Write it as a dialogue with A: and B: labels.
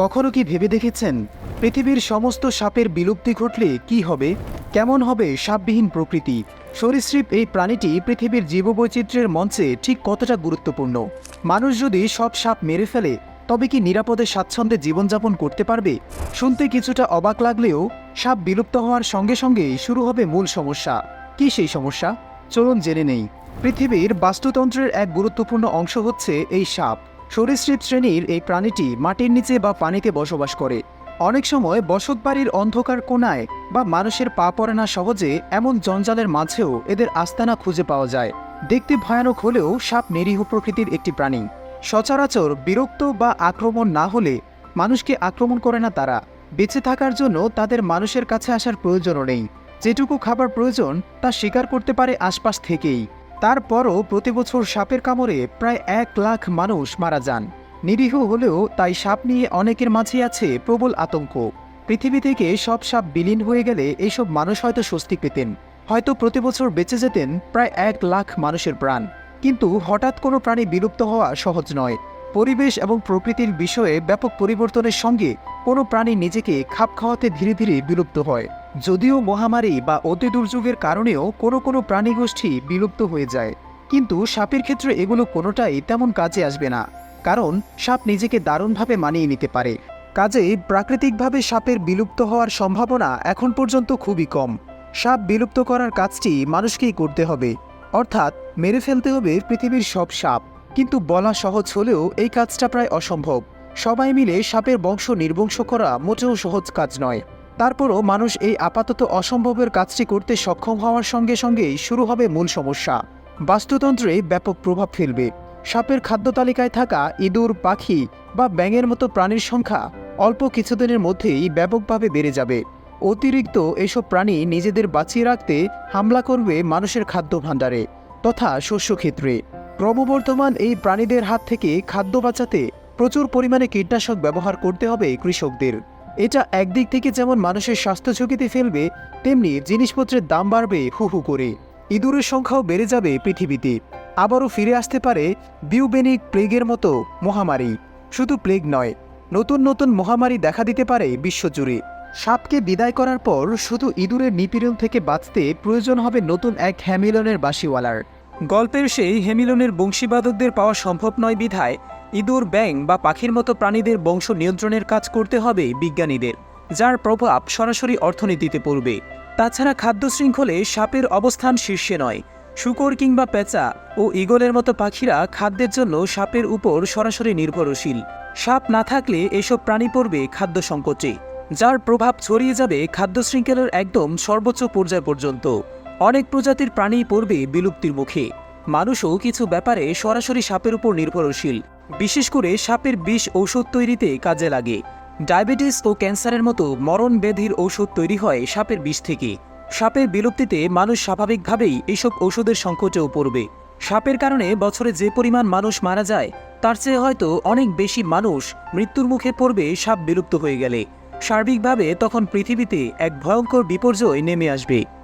A: কখনো কি ভেবে দেখেছেন? পৃথিবীর সমস্ত সাপের বিলুপ্তি ঘটলে কি হবে? কেমন হবে সাপবিহীন প্রকৃতি? সরীসৃপ এই প্রাণীটি পৃথিবীর জীববৈচিত্র্যের মঞ্চে ঠিক কতটা গুরুত্বপূর্ণ? মানুষ যদি সব সাপ মেরে ফেলে, তবে কি নিরাপদে স্বাচ্ছন্দ্যে জীবনযাপন করতে পারবে? শুনতে কিছুটা অবাক লাগলেও সাপ বিলুপ্ত হওয়ার সঙ্গে সঙ্গেই শুরু হবে মূল সমস্যা। কি সেই সমস্যা? চলুন জেনে নেই। পৃথিবীর বাস্তুতন্ত্রের এক গুরুত্বপূর্ণ অংশ হচ্ছে এই সাপ। সরীসৃপ শ্রেণির এই প্রাণীটি মাটির নিচে বা পানিতে বসবাস করে। অনেক সময় বসতবাড়ির অন্ধকার কোণায় বা মানুষের পা পড়ে না সহজে এমন জঞ্জালের মাঝেও এদের আস্তানা খুঁজে পাওয়া যায়। দেখতে ভয়ানক হলেও সাপ নিরীহ প্রকৃতির একটি প্রাণী। সচরাচর বিরক্ত বা আক্রমণ না হলে মানুষকে আক্রমণ করে না তারা। বেঁচে থাকার জন্য তাদের মানুষের কাছে আসার প্রয়োজনও নেই। যেটুকু খাবার প্রয়োজন তা স্বীকার করতে পারে আশপাশ থেকেই। তারপরও প্রতি বছর সাপের কামড়ে প্রায় এক লাখ মানুষ মারা যান। নিরীহ হলেও তাই সাপ নিয়ে অনেকের মাঝে আছে প্রবল আতঙ্ক। পৃথিবী থেকে সব সাপ বিলীন হয়ে গেলে এইসব মানুষ হয়তো স্বস্তি পেতেন। হয়তো প্রতি বছর বেঁচে যেতেন প্রায় এক লাখ মানুষের প্রাণ। কিন্তু হঠাৎ কোনো প্রাণী বিলুপ্ত হওয়া সহজ নয়। পরিবেশ এবং প্রকৃতির বিষয়ে ব্যাপক পরিবর্তনের সঙ্গে কোনো প্রাণী নিজেকে খাপ খাওয়াতে ধীরে ধীরে বিলুপ্ত হয়। যদিও মহামারী বা অতি দুর্যোগের কারণেও কোনো কোনো প্রাণী গোষ্ঠী বিলুপ্ত হয়ে যায়। কিন্তু সাপের ক্ষেত্রে এগুলো কোনোটাই তেমন কাজে আসবে না। কারণ সাপ নিজেকে দারুণভাবে মানিয়ে নিতে পারে। কাজে প্রাকৃতিকভাবে সাপের বিলুপ্ত হওয়ার সম্ভাবনা এখন পর্যন্ত খুবই কম। সাপ বিলুপ্ত করার কাজটি মানুষকেই করতে হবে। অর্থাৎ মেরে ফেলতে হবে পৃথিবীর সব সাপ। কিন্তু বলা সহজ হলেও এই কাজটা প্রায় অসম্ভব। সবাই মিলে সাপের বংশ নির্বংশ করা মোটেও সহজ কাজ নয়। তারপরও মানুষ এই আপাতত অসম্ভবের কাজটি করতে সক্ষম হওয়ার সঙ্গে সঙ্গেই শুরু হবে মূল সমস্যা। বাস্তুতন্ত্রে ব্যাপক প্রভাব ফেলবে। সাপের খাদ্য তালিকায় থাকা ইঁদুর, পাখি বা ব্যাঙের মতো প্রাণীর সংখ্যা অল্প কিছুদিনের মধ্যেই ব্যাপকভাবে বেড়ে যাবে। অতিরিক্ত এসব প্রাণী নিজেদের বাঁচিয়ে রাখতে হামলা করবে মানুষের খাদ্য ভাণ্ডারে তথা শস্যক্ষেত্রে। ক্রমবর্ধমান এই প্রাণীদের হাত থেকে খাদ্য বাঁচাতে প্রচুর পরিমাণে কীটনাশক ব্যবহার করতে হবে কৃষকদের। এটা একদিক থেকে যেমন মানুষের স্বাস্থ্য ঝুঁকিতে ফেলবে, তেমনি জিনিসপত্রের দাম বাড়বে হু হু করে। ইঁদুরের সংখ্যাও বেড়ে যাবে পৃথিবীতে। আবারও ফিরে আসতে পারে বিউবেনিক প্লেগের মতো মহামারী। শুধু প্লেগ নয়, নতুন নতুন মহামারী দেখা দিতে পারে বিশ্বজুড়ে। সাপকে বিদায় করার পর শুধু ইঁদুরের নিপীড়ন থেকে বাঁচতে প্রয়োজন হবে নতুন এক হ্যামিলনের বাসিওয়ালার গল্পের সেই হেমিলনের বংশীবাদকদের পাওয়া সম্ভব নয় বিধায় ইঁদুর ব্যাং বা পাখির মতো প্রাণীদের বংশ নিয়ন্ত্রণের কাজ করতে হবে বিজ্ঞানীদের, যার প্রভাব সরাসরি অর্থনীতিতে পড়বে। তাছাড়া খাদ্য শৃঙ্খলে সাপের অবস্থান শীর্ষে নয়। শুকর কিংবা পেঁচা ও ঈগলের মতো পাখিরা খাদ্যের জন্য সাপের উপর সরাসরি নির্ভরশীল। সাপ না থাকলে এসব প্রাণী পড়বে খাদ্য সংকটে, যার প্রভাব ছড়িয়ে যাবে খাদ্য শৃঙ্খলের একদম সর্বোচ্চ পর্যায় পর্যন্ত। অনেক প্রজাতির প্রাণী পড়বে বিলুপ্তির মুখে। মানুষও কিছু ব্যাপারে সরাসরি সাপের উপর নির্ভরশীল। বিশেষ করে সাপের বিষ ঔষধ তৈরিতে কাজে লাগে। ডায়াবেটিস ও ক্যান্সারের মতো মরণ ব্যাধির ঔষধ তৈরি হয় সাপের বিষ থেকে। সাপের বিলুপ্তিতে মানুষ স্বাভাবিকভাবেই এসব ঔষধের সংকটেও পড়বে। সাপের কারণে বছরে যে পরিমাণ মানুষ মারা যায়, তার চেয়ে হয়তো অনেক বেশি মানুষ মৃত্যুর মুখে পড়বে সাপ বিলুপ্ত হয়ে গেলে। সার্বিকভাবে তখন পৃথিবীতে এক ভয়ঙ্কর বিপর্যয় নেমে আসবে।